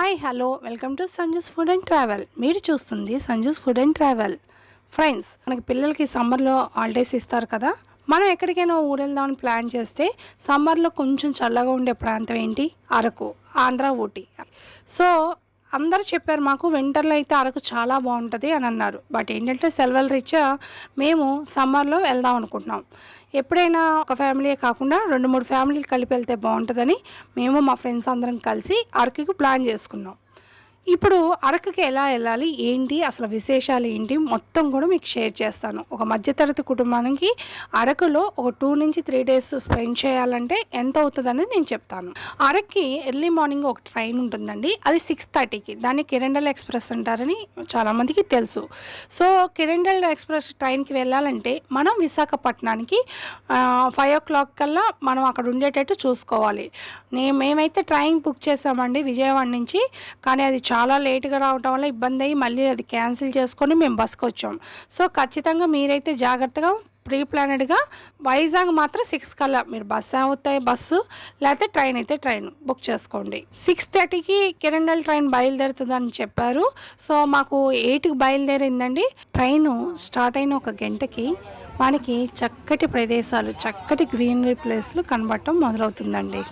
Hi hello welcome to Sanju's food and travel. మీరు చూస్తుంది Sanju's food and travel. Friends మనకి పిల్లలకి సమ్మర్లో హాలిడేస్ ఇస్తారు కదా? మనం ఎక్కడికైనా ఊరెళ్దామని ప్లాన్ చేస్తే సమ్మర్లో కొంచెం చల్లగా ఉండే ప్రాంతం ఏంటి? అరకు ఆంధ్ర ఊటీ. సో అందరు చెప్పారు మాకు వింటర్లో అయితే అరకు చాలా బాగుంటుంది అని అన్నారు. బట్ ఏంటంటే సెలవుల రీత్యా మేము సమ్మర్లో వెళ్దాం అనుకుంటున్నాం. ఎప్పుడైనా ఒక ఫ్యామిలీ కాకుండా రెండు మూడు ఫ్యామిలీలు కలిపి వెళ్తే బాగుంటుందని మేము మా ఫ్రెండ్స్ అందరం కలిసి అరకుకి ప్లాన్ చేసుకున్నాం. ఇప్పుడు అరకుకి ఎలా వెళ్ళాలి? ఏంటి? అసలు విశేషాలు ఏంటి? మొత్తం కూడా మీకు షేర్ చేస్తాను. ఒక మధ్యతరగతి కుటుంబానికి అరకులో ఒక టూ నుంచి త్రీ డేస్ స్పెండ్ చేయాలంటే ఎంత అవుతుందని నేను చెప్తాను. అరక్కి ఎర్లీ మార్నింగ్ ఒక ట్రైన్ ఉంటుందండి. అది సిక్స్ థర్టీకి. దాన్ని కిరండల్ ఎక్స్ప్రెస్ అంటారని చాలామందికి తెలుసు. సో కిరండల్ ఎక్స్ప్రెస్ ట్రైన్కి వెళ్ళాలంటే మనం విశాఖపట్నానికి ఫైవ్ ఓ క్లాక్ కల్లా మనం అక్కడ ఉండేటట్టు చూసుకోవాలి. నే మేమైతే ట్రైన్ బుక్ చేసామండి విజయవాడ నుంచి. కానీ అది చాలా లేట్గా రావటం వల్ల ఇబ్బంది అయ్యి మళ్ళీ అది క్యాన్సిల్ చేసుకొని మేము బస్కి వచ్చాం. సో ఖచ్చితంగా మీరైతే జాగ్రత్తగా ప్రీ ప్లానెడ్గా వైజాగ్ మాత్రం సిక్స్ కల్లా మీరు బస్సు అవుతాయి బస్సు లేకపోతే ట్రైన్ అయితే ట్రైన్ బుక్ చేసుకోండి. సిక్స్ థర్టీకి కిరండల్ ట్రైన్ బయలుదేరుతుందని చెప్పారు. సో మాకు ఎయిట్కి బయలుదేరిందండి. ట్రైన్ స్టార్ట్ అయిన ఒక గంటకి మనకి చక్కటి ప్రదేశాలు చక్కటి గ్రీనరీ ప్లేస్లు కనబడటం మొదలవుతుందండి.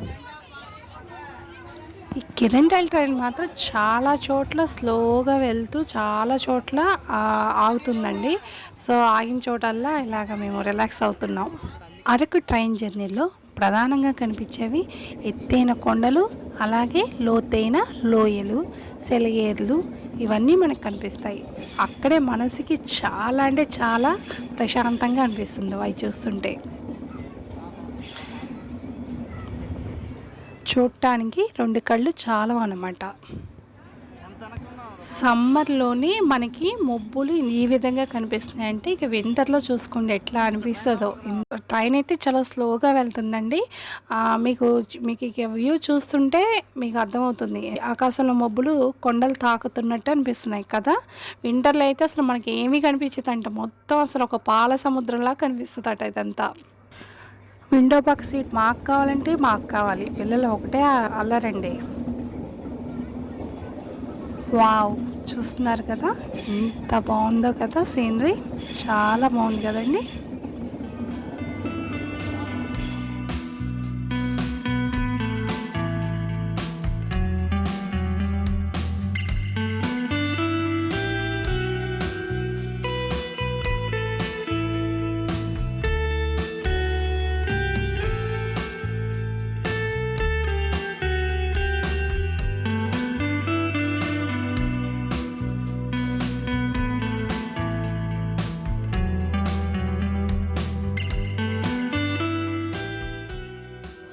ఈ కిరంటల్ ట్రైన్ మాత్రం చాలా చోట్ల స్లోగా వెళ్తూ చాలా చోట్ల ఆగుతుందండి. సో ఆగిన చోటల్లా ఇలాగ మేము రిలాక్స్ అవుతున్నాం. అరకు ట్రైన్ జర్నీలో ప్రధానంగా కనిపించేవి ఎత్తైన కొండలు అలాగే లోతైన లోయలు సెలయేర్లు ఇవన్నీ మనకు కనిపిస్తాయి. అక్కడే మనసుకి చాలా అంటే చాలా ప్రశాంతంగా అనిపిస్తుంది అవి చూస్తుంటే. చూడటానికి రెండు కళ్ళు చాలా అనమాట సమ్మర్లోనే మనకి మబ్బులు ఈ విధంగా కనిపిస్తున్నాయి అంటే ఇక వింటర్లో చూసుకోండి ఎట్లా అనిపిస్తుందో. ట్రైన్ అయితే చాలా స్లోగా వెళ్తుందండి. మీకు మీకు ఇక వ్యూ చూస్తుంటే మీకు అర్థమవుతుంది. ఆకాశంలో మబ్బులు కొండలు తాకుతున్నట్టు అనిపిస్తున్నాయి కదా. వింటర్లో అయితే అసలు మనకి ఏమీ కనిపించదంట. మొత్తం అసలు ఒక పాల సముద్రంలా కనిపిస్తుంది అట ఇదంతా. విండో పక్క సీట్ మాకు కావాలంటే మాకు కావాలి. పిల్లలు ఒకటే అల్లరండి. వావ్ చూస్తున్నారు కదా? ఎంత బాగుందో కదా సీనరీ. చాలా బాగుంది కదండి.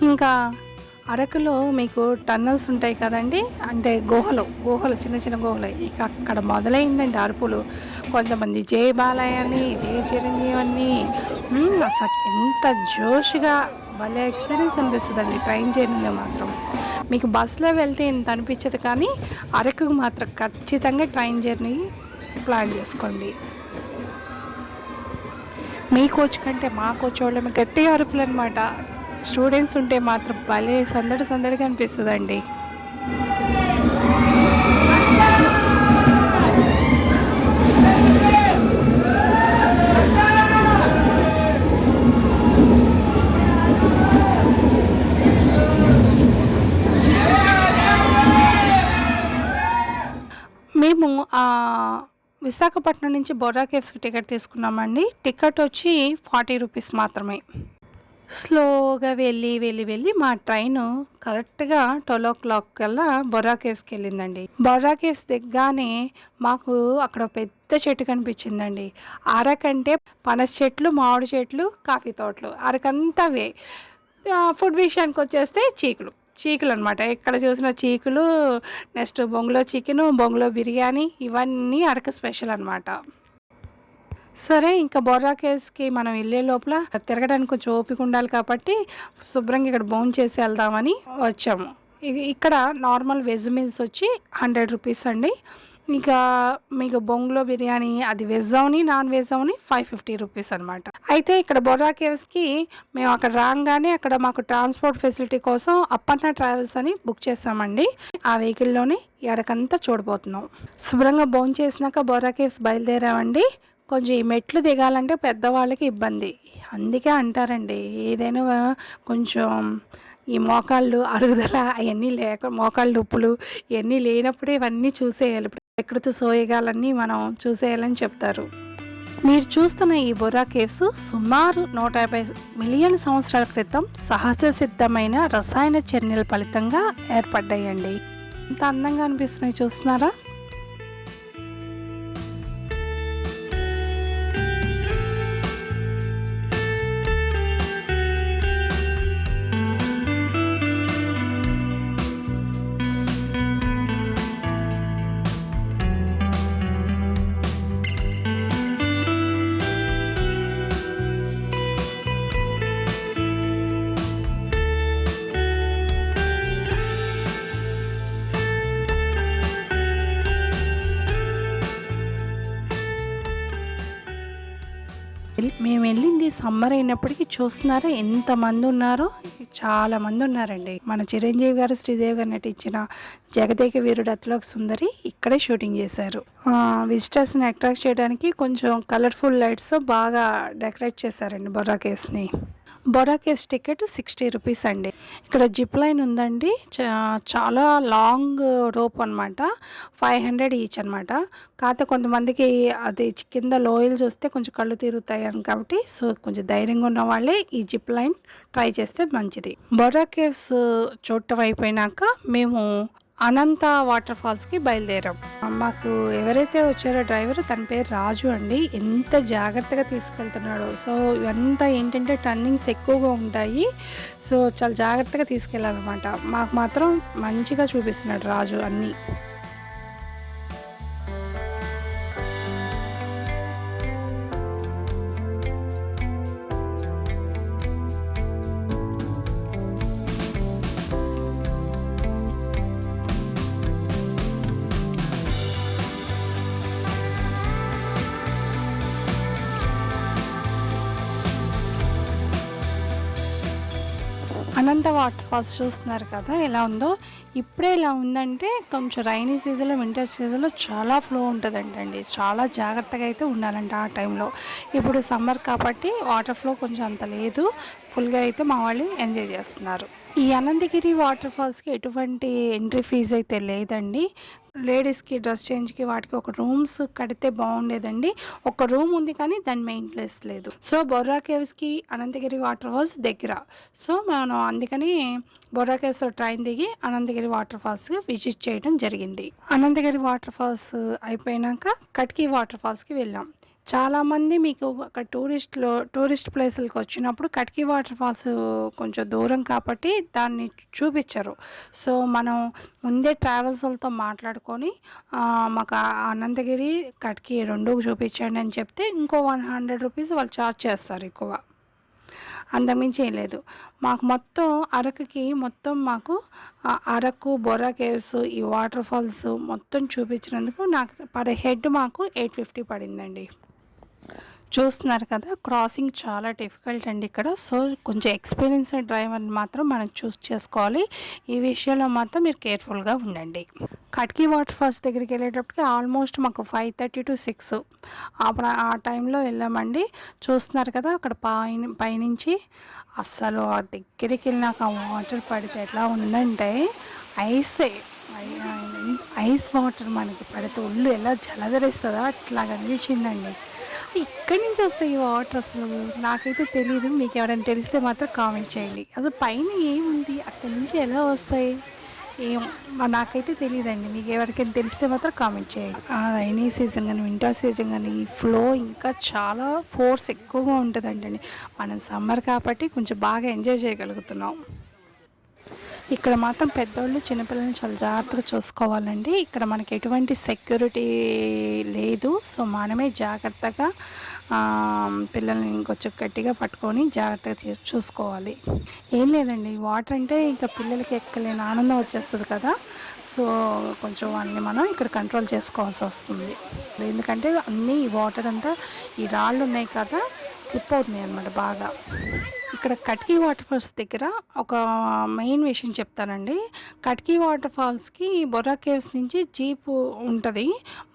ఇంకా అరకులో మీకు టన్నల్స్ ఉంటాయి కదండి. అంటే గుహలు గుహలు చిన్న చిన్న గుహలు. ఇక అక్కడ మొదలైందండి అరుపులు. కొంతమంది జయ బాలయ్య అని చిరంజీవి అని అసలు ఎంత జోష్గా భలే ఎక్స్పీరియన్స్ అనిపిస్తుందండి. ట్రైన్ జర్నీలో మాత్రం. మీకు బస్సులో వెళ్తే ఇంత అనిపించదు కానీ అరకుకు మాత్రం ఖచ్చితంగా ట్రైన్ జర్నీ ప్లాన్ చేసుకోండి. మీ కోచ్ కంటే మా కోచ్ వాళ్ళమి గట్టిగా అరుపులు అనమాట స్టూడెంట్స్ ఉంటే మాత్రం భలే సందడి సందడిగా అనిపిస్తుందండి. మేము విశాఖపట్నం నుంచి బొర్రా కేవ్స్కి టికెట్ తీసుకున్నామండి. టికెట్ వచ్చి ఫార్టీ రూపీస్ మాత్రమే. స్లోగా వెళ్ళి వెళ్ళి వెళ్ళి మా ట్రైన్ కరెక్ట్గా ట్వెల్వ్ ఓ క్లాక్ కల్లా బొర్రా కేవ్స్కి వెళ్ళిందండి. బొర్రా కేవ్స్ దిగ్గానే మాకు అక్కడ ఒక పెద్ద చెట్టు కనిపించిందండి. అరకంటే పనస చెట్లు మామిడి చెట్లు కాఫీ తోటలు అరకంతా అవే. ఫుడ్ విషయానికి వచ్చేస్తే చీకులు. చీకులు అనమాట ఎక్కడ చూసిన చీకులు నెక్స్ట్ బొంగులో చికెను బొంగులో బిర్యానీ ఇవన్నీ అరకు స్పెషల్ అనమాట సరే ఇంకా బొర్రా కేవ్స్కి మనం వెళ్ళే లోపల తిరగడానికి కొంచెం ఓపిక ఉండాలి కాబట్టి శుభ్రంగా ఇక్కడ బౌన్ చేసి వెళ్దామని వచ్చాము. ఇక్కడ నార్మల్ వెజ్ మీల్స్ వచ్చి హండ్రెడ్ రూపీస్ అండి. ఇంకా మీకు బొంగులో బిర్యానీ అది వెజ్ అవని నాన్ వెజ్ అవని ఫైవ్ ఫిఫ్టీ రూపీస్ అనమాట అయితే ఇక్కడ బొర్రా కేవ్స్కి మేము అక్కడ రాగానే అక్కడ మాకు ట్రాన్స్పోర్ట్ ఫెసిలిటీ కోసం అప్పన్న ట్రావెల్స్ అని బుక్ చేసామండి. ఆ వెహికల్లోనే ఎడకంతా చూడబోతున్నాం. శుభ్రంగా బోన్ చేసినాక బొర్రా కేవ్స్ బయలుదేరామండి. కొంచెం ఈ మెట్లు దిగాలంటే పెద్దవాళ్ళకి ఇబ్బంది. అందుకే అంటారండి ఏదైనా కొంచెం ఈ మోకాళ్ళు అరుగుదల అవన్నీ లేక మోకాళ్ళు నొప్పులు ఇవన్నీ లేనప్పుడే ఇవన్నీ చూసేయాలి. ప్రకృతి సోయగాలన్నీ మనం చూసేయాలని చెప్తారు. మీరు చూస్తున్న ఈ బొర్రా కేవ్స్ సుమారు నూట యాభై మిలియన్ సంవత్సరాల క్రితం సహజ సిద్ధమైన రసాయన చర్యల ఫలితంగా ఏర్పడ్డాయండి. ఎంత అందంగా అనిపిస్తున్నాయి చూస్తున్నారా? సమ్మర్ అయినప్పటికీ చూస్తున్నారా? ఎంతమంది ఉన్నారో? చాలా మంది ఉన్నారండి. మన చిరంజీవి గారు శ్రీదేవి గారు నటించిన జగదేక వీరుడు అతిలోక సుందరి ఇక్కడే షూటింగ్ చేశారు. విజిటర్స్ని అట్రాక్ట్ చేయడానికి కొంచెం కలర్ఫుల్ లైట్స్ బాగా డెకరేట్ చేశారండి Borra కేవ్స్ని. Borra caves ticket sixty rupees అండి. ఇక్కడ జిప్ లైన్ ఉందండి. చాలా లాంగ్ రోప్ అనమాట ఫైవ్ హండ్రెడ్ ఈచ్ అనమాట కాకపోతే కొంతమందికి అది కింద లోయలు చూస్తే కొంచెం కళ్ళు తిరుగుతాయి అని కాబట్టి సో కొంచెం ధైర్యంగా ఉన్న వాళ్ళే ఈ జిప్ లైన్ ట్రై చేస్తే మంచిది. బొరా కేవ్స్ చూడటం అయిపోయినాక మేము అనంత వాటర్ ఫాల్స్కి బయలుదేరాం. మాకు ఎవరైతే వచ్చారో డ్రైవర్ తన పేరు రాజు అండి. ఎంత జాగ్రత్తగా తీసుకెళ్తున్నాడో. సో ఇవంతా ఏంటంటే టర్నింగ్స్ ఎక్కువగా ఉంటాయి. సో చాలా జాగ్రత్తగా తీసుకెళ్ళాలన్నమాట. మాకు మాత్రం మంచిగా చూపిస్తున్నాడు రాజు అన్నీ. అనంత వాటర్ ఫాల్స్ చూస్తున్నారు కదా ఎలా ఉందో. ఇప్పుడే ఇలా ఉందంటే కొంచెం రైనీ సీజన్లో వింటర్ సీజన్లో చాలా ఫ్లో ఉంటుందంటండి. చాలా జాగ్రత్తగా అయితే ఉండాలంట ఆ టైంలో ఇప్పుడు సమ్మర్ కాబట్టి వాటర్ ఫ్లో కొంచెం అంత లేదు. ఫుల్గా అయితే మా వాళ్ళు ఎంజాయ్ చేస్తున్నారు. ఈ అనంతగిరి వాటర్ ఫాల్స్కి ఎటువంటి ఎంట్రీ ఫీజు అయితే లేదండి. లేడీస్కి డ్రెస్ చేంజ్కి వాటికి ఒక రూమ్స్ కడితే బాగుండేదండి. ఒక రూమ్ ఉంది కానీ దాని మెయింటెనెన్స్ లేదు. సో బొర్రా కేవ్స్కి అనంతగిరి వాటర్ ఫాల్స్ దగ్గర. సో మనం అందుకని బొర్రా కేవ్స్ ట్రైన్ దిగి అనంతగిరి వాటర్ ఫాల్స్కి విజిట్ చేయడం జరిగింది. అనంతగిరి వాటర్ ఫాల్స్ అయిపోయినాక కట్కి వాటర్ ఫాల్స్కి వెళ్ళాం. చాలామంది మీకు ఒక టూరిస్ట్లో టూరిస్ట్ ప్లేసులకు వచ్చినప్పుడు కట్కి వాటర్ ఫాల్స్ కొంచెం దూరం కాబట్టి దాన్ని చూపించరు. సో మనం ముందే ట్రావెల్స్లతో మాట్లాడుకొని మాకు అనంతగిరి కట్కి రెండు చూపించండి అని చెప్తే ఇంకో వన్ హండ్రెడ్ రూపీస్ వాళ్ళు ఛార్జ్ చేస్తారు ఎక్కువ. అంతమించి ఏం లేదు. మాకు మొత్తం అరకుకి మొత్తం మాకు అరకు బొర్రా కేవ్స్ ఈ వాటర్ ఫాల్స్ మొత్తం చూపించినందుకు నాకు పర్ హెడ్ మాకు ఎయిట్ ఫిఫ్టీ పడిందండి. చూస్తున్నారు కదా క్రాసింగ్ చాలా డిఫికల్ట్ అండి ఇక్కడ. సో కొంచెం ఎక్స్పీరియన్స్ డ్రైవర్ని మాత్రం మనం చూస్ చేసుకోవాలి. ఈ విషయంలో మాత్రం మీరు కేర్ఫుల్గా ఉండండి. కట్కి వాటర్ ఫాల్స్ దగ్గరికి వెళ్ళేటప్పటికి ఆల్మోస్ట్ మాకు ఫైవ్ థర్టీ టు సిక్స్ అప్పుడు ఆ టైంలో వెళ్ళామండి. చూస్తున్నారు కదా అక్కడ పైన పైనుంచి అస్సలు ఆ దగ్గరికి వెళ్ళినాక ఆ వాటర్ పడితే ఎట్లా ఉందంటే ఐసే ఐస్ వాటర్ మనకి పడితే ఒళ్ళు ఎలా జలధరిస్తుందో అట్లా కనిపించిందండి ఇక్కడి నుంచి వస్తాయి వాటర్ అసలు? నాకైతే తెలియదు మీకు ఎవరైనా తెలిస్తే మాత్రం కామెంట్ చేయండి. అసలు పైన ఏముంది? అక్కడి నుంచి ఎలా వస్తాయి? ఏం? నాకైతే తెలియదండి మీకు ఎవరికైనా తెలిస్తే మాత్రం కామెంట్ చేయండి. రైనీ సీజన్ కానీ వింటర్ సీజన్ కానీ ఈ ఫ్లో ఇంకా చాలా ఫోర్స్ ఎక్కువగా ఉంటుందండి మనం సమ్మర్ కాబట్టి కొంచెం బాగా ఎంజాయ్ చేయగలుగుతున్నాం. ఇక్కడ మాత్రం పెద్దోళ్ళు చిన్నపిల్లల్ని చాలా జాగ్రత్తగా చూసుకోవాలండి. ఇక్కడ మనకి ఎటువంటి సెక్యూరిటీ లేదు. సో మనమే జాగ్రత్తగా పిల్లల్ని ఇంకొంచెం గట్టిగా పట్టుకొని జాగ్రత్తగా చే- చూసుకోవాలి. ఏం లేదండి. వాటర్ అంటే ఇంకా పిల్లలకి ఎక్కలేని ఆనందం వచ్చేస్తుంది కదా. సో కొంచెం అన్ని మనం ఇక్కడ కంట్రోల్ చేసుకోవాల్సి వస్తుంది. ఎందుకంటే అన్నీ ఈ వాటర్ అంతా ఈ రాళ్ళు ఉన్నాయి కదా స్లిప్ అవుతున్నాయి అన్నమాట బాగా. ఇక్కడ కట్కీ వాటర్ ఫాల్స్ దగ్గర ఒక మెయిన్ విషయం చెప్తానండి. కట్కీ వాటర్ ఫాల్స్కి బొర్రా కేవ్స్ నుంచి జీపు ఉంటుంది.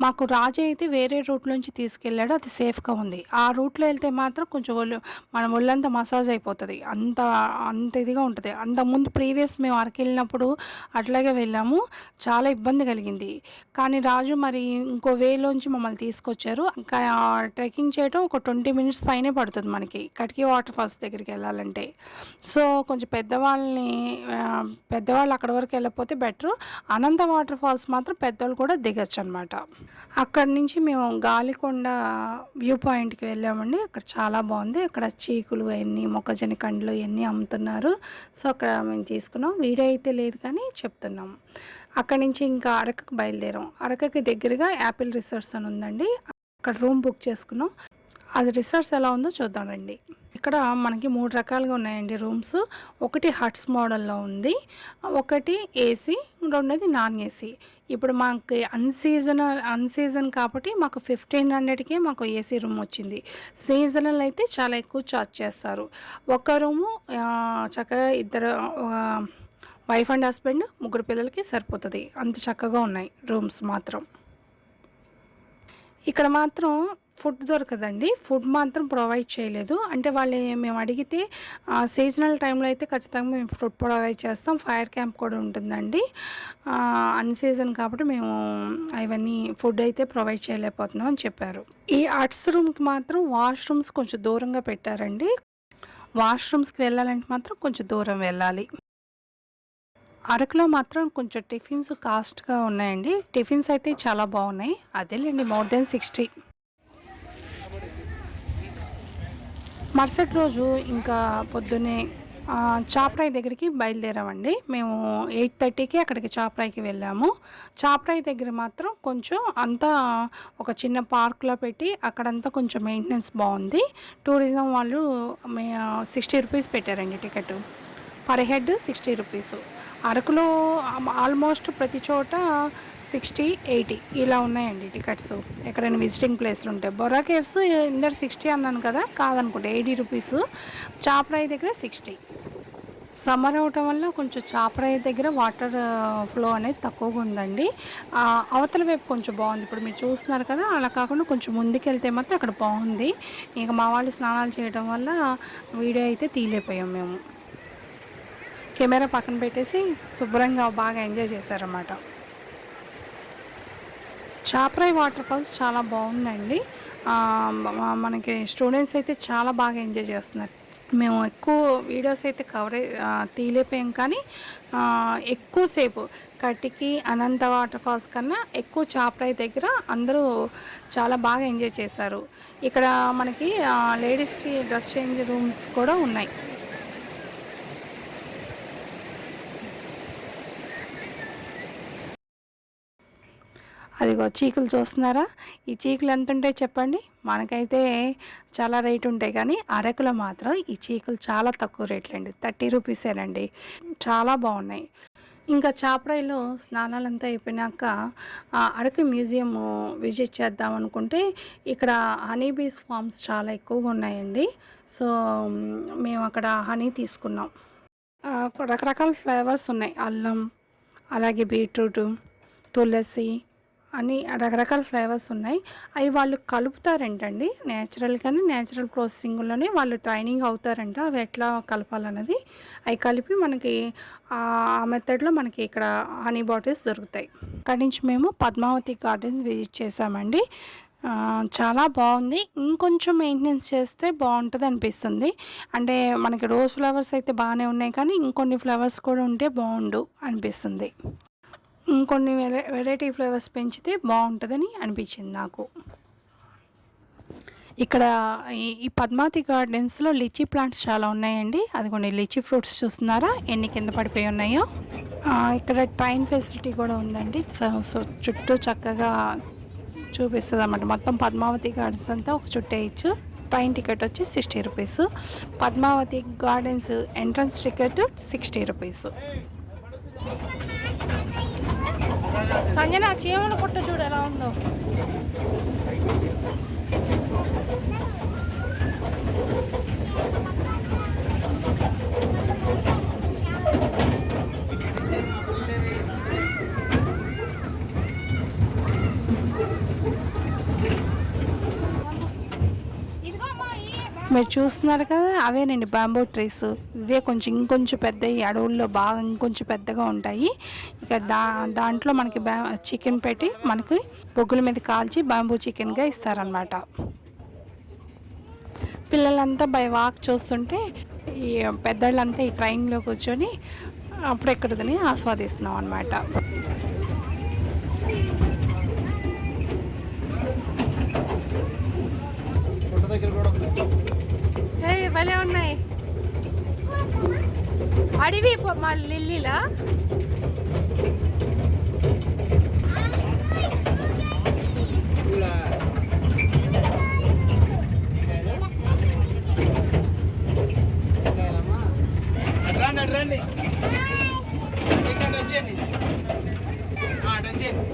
మాకు రాజు అయితే వేరే రూట్ నుంచి తీసుకెళ్ళాడు. అది సేఫ్గా ఉంది. ఆ రూట్లో వెళ్తే మాత్రం కొంచెం ఒళ్ళు మన ఒళ్ళంతా మసాజ్ అయిపోతుంది. అంత అంత ఇదిగా ఉంటుంది. అంత ముందు ప్రీవియస్ మేము అరకు వెళ్ళినప్పుడు అట్లాగే వెళ్ళాము. చాలా ఇబ్బంది కలిగింది. కానీ రాజు మరి ఇంకో వేలోంచి మమ్మల్ని తీసుకొచ్చారు. ఇంకా ట్రెక్కింగ్ చేయడం ఒక ట్వంటీ మినిట్స్ పైనే పడుతుంది మనకి. కట్కీ వాటర్ ఫాల్స్ దగ్గరికి వెళ్ళాలంటే సో కొంచెం పెద్దవాళ్ళని పెద్దవాళ్ళు అక్కడ వరకు వెళ్ళిపోతే బెటర్. అనంత వాటర్ ఫాల్స్ మాత్రం పెద్దవాళ్ళు కూడా దిగచ్చు అనమాట అక్కడి నుంచి మేము గాలికొండ వ్యూ పాయింట్కి వెళ్ళామండి. అక్కడ చాలా బాగుంది. అక్కడ చీకులు అవన్నీ మొక్కజొన్న కండ్లు ఇవన్నీ అమ్ముతున్నారు. సో అక్కడ మేము తీసుకున్నాం. వీడియో అయితే లేదు కానీ చెప్తున్నాం. అక్కడి నుంచి ఇంకా అరకకు బయలుదేరాం. అరకకి దగ్గరగా యాపిల్ రిసార్ట్స్ అని ఉందండి. అక్కడ రూమ్ బుక్ చేసుకున్నాం. అది రిసార్ట్స్ ఎలా ఉందో చూద్దాం రండి. ఇక్కడ మనకి మూడు రకాలుగా ఉన్నాయండి రూమ్స్. ఒకటి హట్స్ మోడల్లో ఉంది. ఒకటి ఏసీ రెండోది నాన్ ఏసీ. ఇప్పుడు మాకు అన్సీజన్ అన్సీజన్ కాబట్టి మాకు ఫిఫ్టీన్ హండ్రెడ్కే మాకు ఏసీ రూమ్ వచ్చింది. సీజనల్ అయితే చాలా ఎక్కువ ఛార్జ్ చేస్తారు. ఒక రూము చక్కగా ఇద్దరు వైఫ్ అండ్ హస్బెండ్ ముగ్గురు పిల్లలకి సరిపోతుంది. అంత చక్కగా ఉన్నాయి రూమ్స్ మాత్రం. ఇక్కడ మాత్రం ఫుడ్ దొరకదండి. ఫుడ్ మాత్రం ప్రొవైడ్ చేయలేదు. అంటే వాళ్ళు మేము అడిగితే సీజనల్ టైంలో అయితే ఖచ్చితంగా మేము ఫుడ్ ప్రొవైడ్ చేస్తాం. ఫైర్ క్యాంప్ కూడా ఉంటుందండి. అన్ సీజన్ కాబట్టి మేము అవన్నీ ఫుడ్ అయితే ప్రొవైడ్ చేయలేకపోతున్నాం అని చెప్పారు. ఈ ఆర్ట్స్ రూమ్కి మాత్రం వాష్రూమ్స్ కొంచెం దూరంగా పెట్టారండి. వాష్రూమ్స్కి వెళ్ళాలంటే మాత్రం కొంచెం దూరం వెళ్ళాలి. అరకులో మాత్రం కొంచెం టిఫిన్స్ కాస్ట్గా ఉన్నాయండి. టిఫిన్స్ అయితే చాలా బాగున్నాయి. అదేలేండి మోర్ దెన్ సిక్స్టీ. మరుసటి రోజు ఇంకా పొద్దున్నే చాప్రాయ్ చాపరాయి దగ్గరికి బయలుదేరామండి. మేము ఎయిట్ థర్టీకి అక్కడికి చాపరాయికి వెళ్ళాము. చాపరాయి దగ్గర మాత్రం కొంచెం అంతా ఒక చిన్న పార్క్లో పెట్టి అక్కడంతా కొంచెం మెయింటెనెన్స్ బాగుంది. టూరిజం వాళ్ళు సిక్స్టీ రూపీస్ పెట్టారండి ticket. Per head sixty rupees. అరకులో ఆల్మోస్ట్ ప్రతి చోట సిక్స్టీ ఎయిటీ ఇలా ఉన్నాయండి టికెట్స్. ఎక్కడైనా విజిటింగ్ ప్లేస్లు ఉంటాయి బొర్రా కేవ్స్ ఇందరు సిక్స్టీ అన్నాను కదా కాదనుకుంటే ఎయిటీ రూపీస్. చాపరాయి దగ్గర సిక్స్టీ. సమ్మర్ అవటం వల్ల కొంచెం చాపరాయి దగ్గర వాటర్ ఫ్లో అనేది తక్కువగా ఉందండి. అవతల వైపు కొంచెం బాగుంది. ఇప్పుడు మీరు చూస్తున్నారు కదా అలా కాకుండా కొంచెం ముందుకెళ్తే మాత్రం అక్కడ బాగుంది. ఇంకా మా వాళ్ళు స్నానాలు చేయడం వల్ల వీడియో అయితే తీయలేకపోయాం మేము. కెమెరా పక్కన పెట్టేసి శుభ్రంగా బాగా ఎంజాయ్ చేశారన్నమాట. చాపరాయి వాటర్ ఫాల్స్ చాలా బాగుందండి. మనకి స్టూడెంట్స్ అయితే చాలా బాగా ఎంజాయ్ చేస్తున్నారు. మేము ఎక్కువ వీడియోస్ అయితే కవరే తీయలేకపోయాం కానీ ఎక్కువసేపు కటికి అనంత వాటర్ ఫాల్స్ కన్నా ఎక్కువ చాపరాయి దగ్గర అందరూ చాలా బాగా ఎంజాయ్ చేశారు. ఇక్కడ మనకి లేడీస్కి డ్రెస్ చేంజ్ రూమ్స్ కూడా ఉన్నాయి. అదిగో చీకులు చూస్తున్నారా? ఈ చీకులు ఎంత ఉంటాయి చెప్పండి. మనకైతే చాలా రేట్ ఉంటాయి కానీ అరకులో మాత్రం ఈ చీకులు చాలా తక్కువ రేట్లండి థర్టీ రూపీసేనండి చాలా బాగున్నాయి. ఇంకా చాపరాయిలో స్నానాలంతా అయిపోయినాక అరకు మ్యూజియం విజిట్ చేద్దాం అనుకుంటే ఇక్కడ హనీ బీస్ ఫార్మ్స్ చాలా ఎక్కువగా ఉన్నాయండి. సో మేము అక్కడ హనీ తీసుకున్నాం. రకరకాల ఫ్లేవర్స్ ఉన్నాయి. అల్లం అలాగే బీట్రూట్ తులసి అని రకరకాల ఫ్లేవర్స్ ఉన్నాయి. అవి వాళ్ళు కలుపుతారంటండి? నేచురల్గానే నేచురల్ ప్రాసెసింగ్లోనే వాళ్ళు ట్రైనింగ్ అవుతారంట. అవి ఎట్లా కలపాలన్నది. అవి కలిపి మనకి ఆ మెథడ్లో మనకి ఇక్కడ హనీ బాటిల్స్ దొరుకుతాయి. అక్కడి నుంచి మేము పద్మావతి గార్డెన్స్ విజిట్ చేసామండి. చాలా బాగుంది. ఇంకొంచెం మెయింటెనెన్స్ చేస్తే బాగుంటుంది అనిపిస్తుంది. అంటే మనకి రోజ్ ఫ్లవర్స్ అయితే బాగానే ఉన్నాయి కానీ ఇంకొన్ని ఫ్లవర్స్ కూడా ఉంటే బాగుండు అనిపిస్తుంది. ఇంకొన్ని వెరై వెరైటీ ఫ్లేవర్స్ పెంచితే బాగుంటుందని అనిపించింది నాకు. ఇక్కడ ఈ ఈ పద్మావతి గార్డెన్స్లో లిచీ ప్లాంట్స్ చాలా ఉన్నాయండి. అదిగోండి లిచీ ఫ్రూట్స్ చూస్తున్నారా? ఎన్ని కింద పడిపోయి ఉన్నాయో? ఇక్కడ ట్రైన్ ఫెసిలిటీ కూడా ఉందండి. సో చుట్టూ చక్కగా చూపిస్తుంది అన్నమాట మొత్తం పద్మావతి గార్డెన్స్ అంతా ఒక చుట్టే ఇచ్చు. ట్రైన్ టికెట్ వచ్చి sixty rupees. Padmavathi gardens entrance ticket sixty rupees. Sanjana చీమల పుట్ట చూడు ఎలా ఉందో. మీరు చూస్తున్నారు కదా అవేనండి బాంబూ ట్రీస్ ఇవే కొంచెం ఇంకొంచెం పెద్ద ఈ అడవుల్లో బాగా ఇంకొంచెం పెద్దగా ఉంటాయి. ఇక దా దాంట్లో మనకి బ్యా చికెన్ పెట్టి మనకి బొగ్గుల మీద కాల్చి బాంబూ చికెన్గా ఇస్తారనమాట పిల్లలంతా బై వాక్ చూస్తుంటే ఈ పెద్దవాళ్ళంతా ఈ ట్రైన్లో కూర్చొని అప్పుడు ఎక్కడదని ఆస్వాదిస్తున్నాం అనమాట దగ్గర కూడా భలే ఉన్నాయి. అడివి మా లిల్లీలా అట్రండి అట్రండి ఇక్కడ వచ్చేయండి ఆ, అటు వచ్చేయండి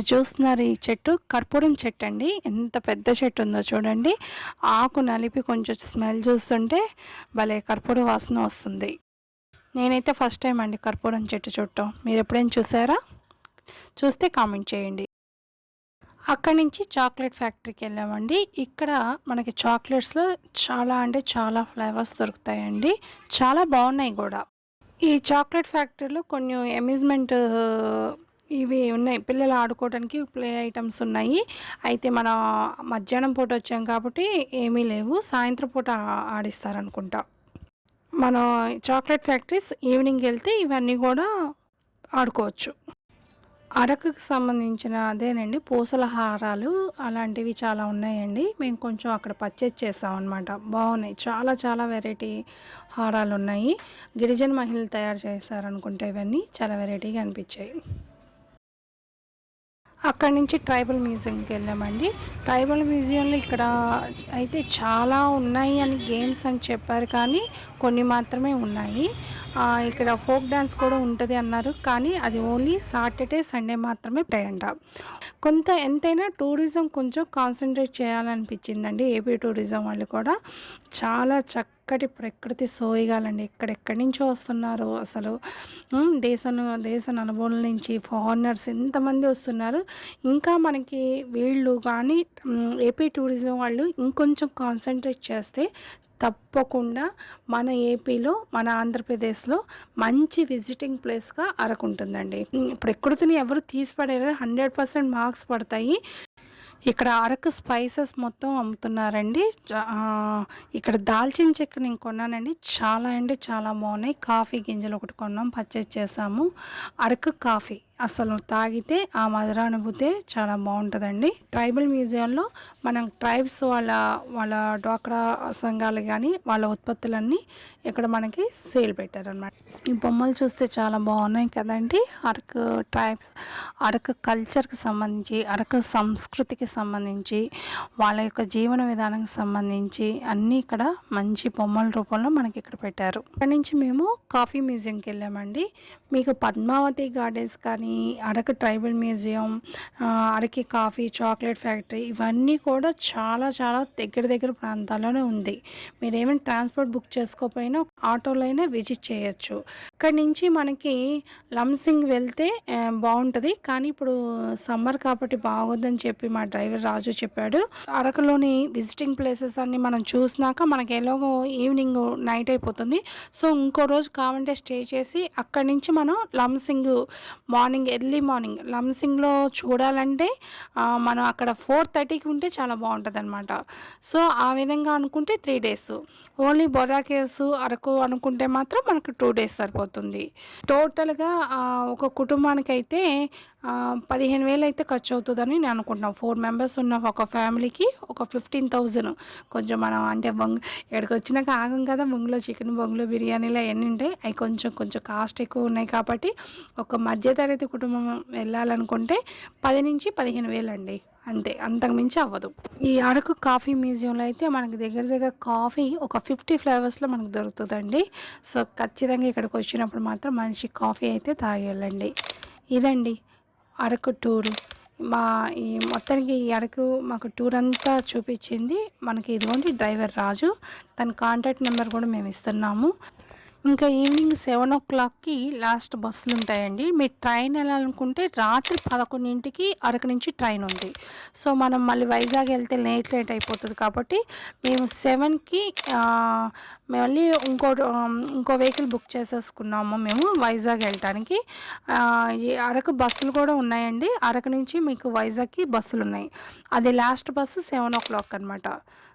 మీరు చూస్తున్నారు ఈ చెట్టు. కర్పూరం చెట్టు అండి ఎంత పెద్ద చెట్టు ఉందో చూడండి. ఆకు నలిపి కొంచెం స్మెల్ చూస్తుంటే భలే కర్పూర వాసన వస్తుంది. నేనైతే ఫస్ట్ టైం అండి కర్పూరం చెట్టు చూడటం. మీరు ఎప్పుడైనా చూసారా? చూస్తే కామెంట్ చేయండి. అక్కడి నుంచి చాక్లెట్ ఫ్యాక్టరీకి వెళ్ళామండి. ఇక్కడ మనకి చాక్లెట్స్లో చాలా అంటే చాలా ఫ్లేవర్స్ దొరుకుతాయండి. చాలా బాగున్నాయి కూడా. ఈ చాక్లెట్ ఫ్యాక్టరీలో కొన్ని అమ్యూజ్మెంట్ ఇవి ఉన్నాయి. పిల్లలు ఆడుకోవడానికి ప్లే ఐటమ్స్ ఉన్నాయి. అయితే మనం మధ్యాహ్నం పూట వచ్చాం కాబట్టి ఏమీ లేవు. సాయంత్రం పూట ఆడిస్తారనుకుంటా. మనం చాక్లెట్ ఫ్యాక్టరీస్ ఈవినింగ్ వెళ్తే ఇవన్నీ కూడా ఆడుకోవచ్చు. అరకుకు సంబంధించిన అదేనండి. పూసల హారాలు అలాంటివి చాలా ఉన్నాయండి. మేము కొంచెం అక్కడ పర్చేజ్ చేసాం అనమాట బాగున్నాయి. చాలా చాలా వెరైటీ హారాలు ఉన్నాయి. గిరిజన మహిళలు తయారు చేశారనుకుంటే ఇవన్నీ చాలా వెరైటీగా అనిపించాయి. అక్కడి నుంచి ట్రైబల్ మ్యూజియంకి వెళ్ళామండి. ట్రైబల్ మ్యూజియంలో ఇక్కడ అయితే చాలా ఉన్నాయి అని గేమ్స్ అని చెప్పారు కానీ కొన్ని మాత్రమే ఉన్నాయి. ఇక్కడ ఫోక్ డ్యాన్స్ కూడా ఉంటుంది అన్నారు కానీ అది ఓన్లీ సాటర్డే సండే మాత్రమే ఉంటాయంట కొంత ఎంతైనా టూరిజం కొంచెం కాన్సన్ట్రేట్ చేయాలనిపించిందండి ఏపీ టూరిజం వాళ్ళు కూడా. చాలా చక్కటి ప్రకృతి సోయగాలండి. ఎక్కడెక్కడి నుంచో వస్తున్నారు అసలు. దేశం దేశ అనుభవం నుంచి ఫారినర్స్ ఎంతమంది వస్తున్నారు. ఇంకా మనకి వీళ్ళు కానీ ఏపీ టూరిజం వాళ్ళు ఇంకొంచెం కాన్సన్ట్రేట్ చేస్తే తప్పకుండా మన ఏపీలో మన ఆంధ్రప్రదేశ్లో మంచి విజిటింగ్ ప్లేస్గా అరకు ఉంటుందండి. ప్రకృతిని ఎవరు తీసిపడేరు? హండ్రెడ్ పర్సెంట్ మార్క్స్ పడతాయి. ఇక్కడ అరకు స్పైసెస్ మొత్తం అమ్ముతున్నారండి. ఇక్కడ దాల్చిన చెక్క నేను కొన్నానండి. చాలా అంటే చాలా బాగున్నాయి. కాఫీ గింజలు ఒకటి కొన్నాం పర్చేజ్ చేసాము. అరకు కాఫీ. అసలు తాగితే ఆ మధురానుభూతే చాలా బాగుంటుందండి. ట్రైబల్ మ్యూజియంలో మనం ట్రైబ్స్ వాళ్ళ వాళ్ళ డ్వాక్రా సంఘాలు కానీ వాళ్ళ ఉత్పత్తులన్నీ ఇక్కడ మనకి సేల్ పెట్టారనమాట ఈ బొమ్మలు చూస్తే చాలా బాగున్నాయి కదండి. అరకు ట్రైబ్ అరకు కల్చర్కి సంబంధించి అరకు సంస్కృతికి సంబంధించి వాళ్ళ యొక్క జీవన విధానానికి సంబంధించి అన్నీ ఇక్కడ మంచి బొమ్మల రూపంలో మనకి ఇక్కడ పెట్టారు. ఇక్కడ నుంచి మేము కాఫీ మ్యూజియంకి వెళ్ళామండి. మీకు పద్మావతి గార్డెన్స్ కానీ అరకు ట్రైబల్ మ్యూజియం అరకి కాఫీ చాక్లెట్ ఫ్యాక్టరీ ఇవన్నీ కూడా చాలా చాలా దగ్గర దగ్గర ప్రాంతాల్లోనే ఉంది. మీరు ఏమైనా ట్రాన్స్పోర్ట్ బుక్ చేసుకోకపోయినా ఆటోలో అయినా విజిట్ చేయొచ్చు. ఇక్కడ నుంచి మనకి లంసింగ్ వెళ్తే బాగుంటుంది. కానీ ఇప్పుడు సమ్మర్ కాబట్టి బాగోదని చెప్పి మా డ్రైవర్ రాజు చెప్పాడు. అరకులోని విజిటింగ్ ప్లేసెస్ అన్ని మనం చూసినాక మనకి ఎలాగో ఈవినింగ్ నైట్ అయిపోతుంది. సో ఇంకో రోజు కావాలంటే స్టే చేసి అక్కడి నుంచి మనం లంసింగ్ మార్నింగ్ ఎర్లీ మార్నింగ్. లంసింగ్లో చూడాలంటే మనం అక్కడ ఫోర్ థర్టీకి ఉంటే చాలా బాగుంటుంది అనమాట సో ఆ విధంగా అనుకుంటే three days. Only Borra caves Araku అనుకుంటే మాత్రం మనకు టూ డేస్ సరిపోతుంది. టోటల్గా ఒక కుటుంబానికి అయితే పదిహేను వేలు అయితే ఖర్చు అవుతుందని నేను అనుకుంటున్నాను. ఫోర్ మెంబర్స్ ఉన్న ఒక ఫ్యామిలీకి ఒక ఫిఫ్టీన్ థౌజండ్ కొంచెం మనం అంటే బొంగ్ ఇక్కడికి వచ్చినాక ఆగం కదా బొంగులో చికెన్ బొంగులో బిర్యానీలో అవన్నీ ఉంటాయి అవి కొంచెం కొంచెం కాస్ట్ ఎక్కువ ఉన్నాయి కాబట్టి ఒక మధ్యతరగతి కుటుంబం వెళ్ళాలనుకుంటే పది నుంచి పదిహేను వేలు అండి. అంతే అంతకు మించి అవ్వదు. ఈ అరకు కాఫీ మ్యూజియంలో అయితే మనకు దగ్గర దగ్గర కాఫీ ఒక ఫిఫ్టీ ఫ్లేవర్స్లో మనకు దొరుకుతుందండి. సో ఖచ్చితంగా ఇక్కడికి వచ్చినప్పుడు మాత్రం మనిషి కాఫీ అయితే తాగేయాలండి. ఇదండి. అరకు టూరు. మా ఈ మొత్తానికి ఈ అరకు మాకు టూర్ అంతా చూపించింది. మనకి ఇదిగోండి డ్రైవర్ రాజు. తన కాంటాక్ట్ నెంబర్ కూడా మేము ఇస్తున్నాము. ఇంకా ఈవినింగ్ సెవెన్ ఓ క్లాక్కి లాస్ట్ బస్సులు ఉంటాయండి. మీరు ట్రైన్ వెళ్ళాలనుకుంటే రాత్రి పదకొండింటికి అరకు నుంచి ట్రైన్ ఉంది. సో మనం మళ్ళీ వైజాగ్ వెళ్తే లేట్ లేట్ అయిపోతుంది కాబట్టి మేము సెవెన్కి మళ్ళీ ఇంకో ఇంకో వెహికల్ బుక్ చేసేసుకున్నాము మేము వైజాగ్ వెళ్ళటానికి. ఈ అరకు బస్సులు కూడా ఉన్నాయండి. అరకు నుంచి మీకు వైజాగ్కి బస్సులు ఉన్నాయి. అది last bus seven o'clock అనమాట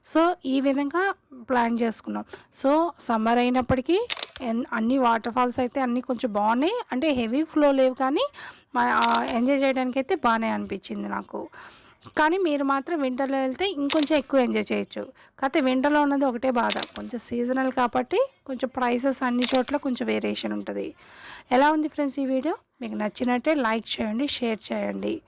సో ఈ విధంగా ప్లాన్ చేసుకున్నాం. సో సమ్మర్ అయినప్పటికీ ఎన్- అన్ని వాటర్ ఫాల్స్ అయితే అన్నీ కొంచెం బాగున్నాయి. అంటే హెవీ ఫ్లో లేవు కానీ ఎంజాయ్ చేయడానికి అయితే బాగానే అనిపించింది నాకు. కానీ మీరు మాత్రం వింటర్లో వెళ్తే ఇంకొంచెం ఎక్కువ ఎంజాయ్ చేయొచ్చు. కాకపోతే వింటర్లో ఉన్నది ఒకటే బాధ. కొంచెం సీజనల్ కాబట్టి కొంచెం ప్రైసెస్ అన్ని చోట్ల కొంచెం వేరియేషన్ ఉంటుంది. ఎలా ఉంది ఫ్రెండ్స్ ఈ వీడియో? మీకు నచ్చినట్టే లైక్ చేయండి షేర్ చేయండి.